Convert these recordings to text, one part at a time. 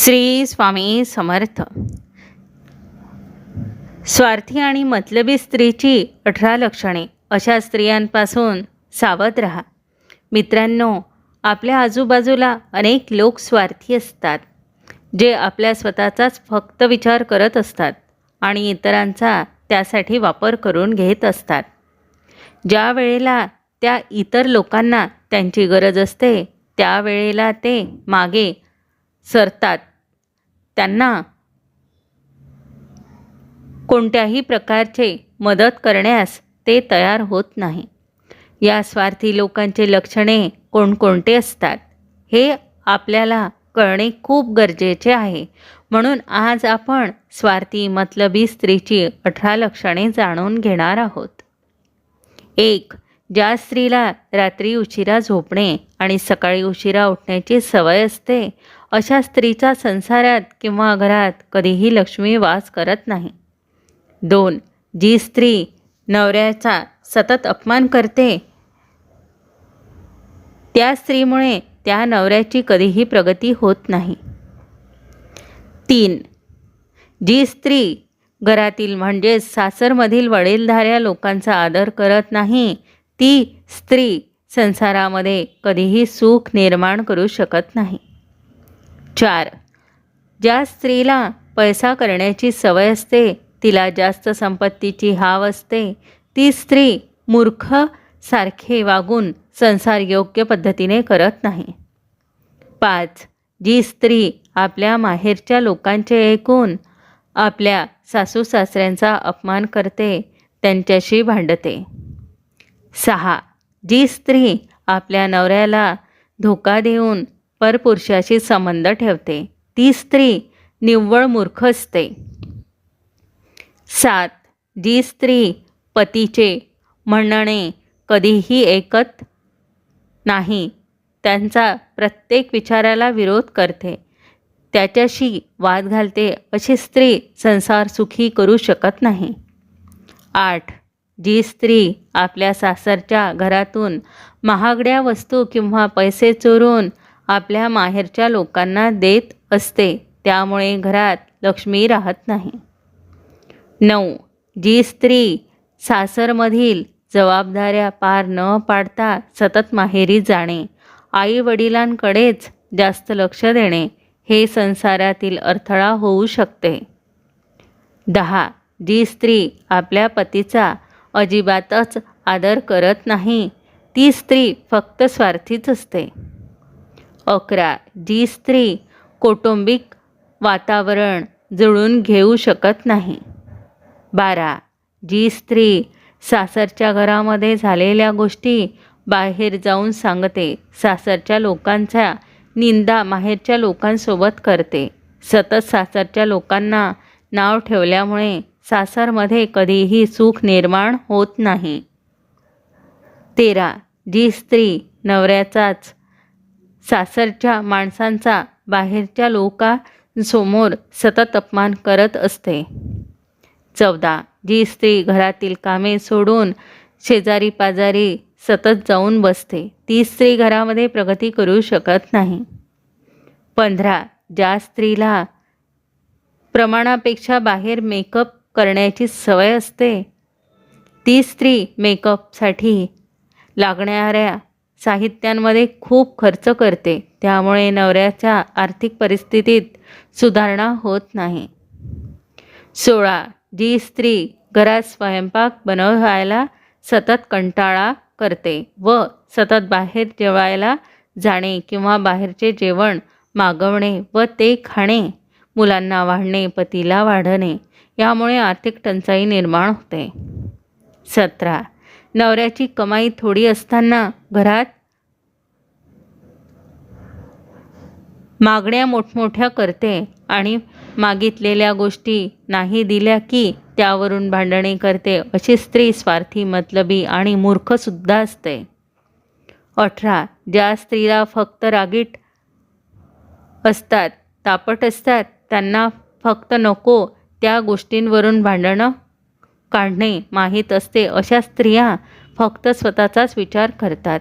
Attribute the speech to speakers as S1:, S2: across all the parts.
S1: श्री स्वामी समर्थ. स्वार्थी आणि मतलबी स्त्रीची अठरा लक्षणे अशा स्त्रियांपासून सावध राहा. मित्रांनो आपल्या आजूबाजूला अनेक लोक स्वार्थी असतात जे आपल्या स्वतःचाच फक्त विचार करत असतात आणि इतरांचा त्यासाठी वापर करून घेत असतात. ज्या वेळेला त्या इतर लोकांना त्यांची गरज असते त्यावेळेला ते मागे सरतात. त्यांना कोणत्याही प्रकारचे मदत करण्यास ते तयार होत नाही. या स्वार्थी लोकांचे लक्षणे कोणकोणते असतात हे आपल्याला कळणे खूप गरजेचे आहे. म्हणून आज आपण स्वार्थी मतलबी स्त्रीची अठरा लक्षणे जाणून घेणार आहोत. एक ज्या स्त्रीला रात्री उशिरा झोपणे आणि सकाळी उशिरा उठण्याची सवय असते अशा स्त्रीच्या संसारात किंवा घरात कधीही लक्ष्मी वास करत नाही. दोन जी स्त्री नवऱ्याचा सतत अपमान करते त्या स्त्रीमुळे त्या नवऱ्याची कधीही प्रगती होत नाही. तीन जी स्त्री घरातील म्हणजेच सासरमधील वडीलधाऱ्या लोकांचा आदर करत नाही ती स्त्री संसारामध्ये कधीही सुख निर्माण करू शकत नाही. चार. ज्या स्त्रीला पैसा करण्याची सवय असते तिला जास्त संपत्तीची हाव असते. ती स्त्री मूर्ख सारखे वागून संसार योग्य पद्धतीने करत नाही. पाच. जी स्त्री आपल्या माहेरच्या लोकांचे ऐकून आपल्या सासू सासऱ्यांचा अपमान करते त्यांच्याशी भांडते. सहा. जी स्त्री आपल्या नवऱ्याला धोका देऊन परपुरुषाशी संबंध ठेवते. ती स्त्री निव्वळ मूर्ख असते. सात. जी स्त्री पतीचे म्हणणे कधीही ऐकत नाही त्यांचा प्रत्येक विचाराला विरोध करते. त्याच्याशी वाद घालते अशी स्त्री संसार सुखी करू शकत नाही. आठ. जी स्त्री आपल्या सासरच्या घरातून महागड्या वस्तू किंवा पैसे चोरून आपल्या माहेरच्या लोकांना देत असते. त्यामुळे घरात लक्ष्मी राहत नाही. नऊ. जी स्त्री सासरमधील जबाबदाऱ्या पार न पाडता सतत माहेरी जाणे आई वडिलांकडेच जास्त लक्ष देणे हे संसारातील अडथळा होऊ शकते. दहा. जी स्त्री आपल्या पतीचा अजिबातच आदर करत नाही ती स्त्री फक्त स्वार्थीच असते. अकरा. जी स्त्री कौटुंबिक वातावरण जुळून घेऊ शकत नाही. बारा. जी स्त्री सासरच्या घरामध्ये झालेल्या गोष्टी बाहेर जाऊन सांगते. सासरच्या लोकांचा निंदा माहेरच्या लोकांसोबत करते. सतत सासरच्या लोकांना नाव ठेवल्यामुळे सासरमध्ये कधीही सुख निर्माण होत नाही. तेरा. जी स्त्री नवऱ्याचाच सासरच्या माणसांचा बाहेरच्या लोकांसमोर सतत अपमान करत असते. चौदा. जी स्त्री घरातील कामे सोडून शेजारी पाजारी सतत जाऊन बसते ती स्त्री घरामध्ये प्रगती करू शकत नाही. पंधरा. ज्या स्त्रीला प्रमाणापेक्षा बाहेर मेकअप करण्याची सवय असते ती स्त्री मेकअपसाठी लागणाऱ्या साहित्यांमध्ये खूप खर्च करते. त्यामुळे नवऱ्याच्या आर्थिक परिस्थितीत सुधारणा होत नाही. सोळा. जी स्त्री घरात स्वयंपाक बनवायला सतत कंटाळा करते व सतत बाहेर जेवायला जाणे किंवा बाहेरचे जेवण मागवणे व ते खाणे मुलांना वाढणे पतीला वाढणे यामुळे आर्थिक टंचाई निर्माण होते. सतरा. नवऱ्याची कमाई थोडी असताना घरात मागण्या मोठमोठ्या करते आणि मागितलेल्या गोष्टी नाही दिल्या की त्यावरून भांडणे करते अशी स्त्री स्वार्थी मतलबी आणि मूर्खसुद्धा असते. अठरा. ज्या स्त्रीला फक्त रागीट असतात तापट असतात त्यांना फक्त नको त्या गोष्टींवरून भांडणं काढणे माहीत असते अशा स्त्रिया फक्त स्वतःचाच विचार करतात.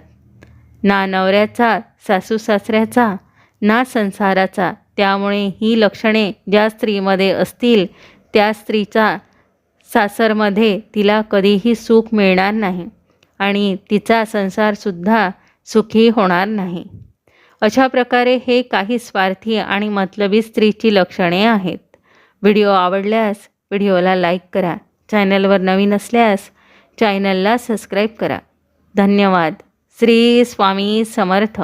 S1: ना नवऱ्याचा सासू सासऱ्याचा ना संसाराचा. त्यामुळे ही लक्षणे ज्या स्त्रीमध्ये असतील त्या स्त्रीचा सासरमध्ये तिला कधीही सुख मिळणार नाही आणि तिचा संसारसुद्धा सुखी होणार नाही. अशा प्रकारे हे काही स्वार्थी आणि मतलबी स्त्रीची लक्षणे आहेत. व्हिडिओ आवडल्यास व्हिडिओला लाईक करा. चॅनलवर नवीन असल्यास चॅनलला सबस्क्राईब करा. धन्यवाद. श्री स्वामी समर्थ.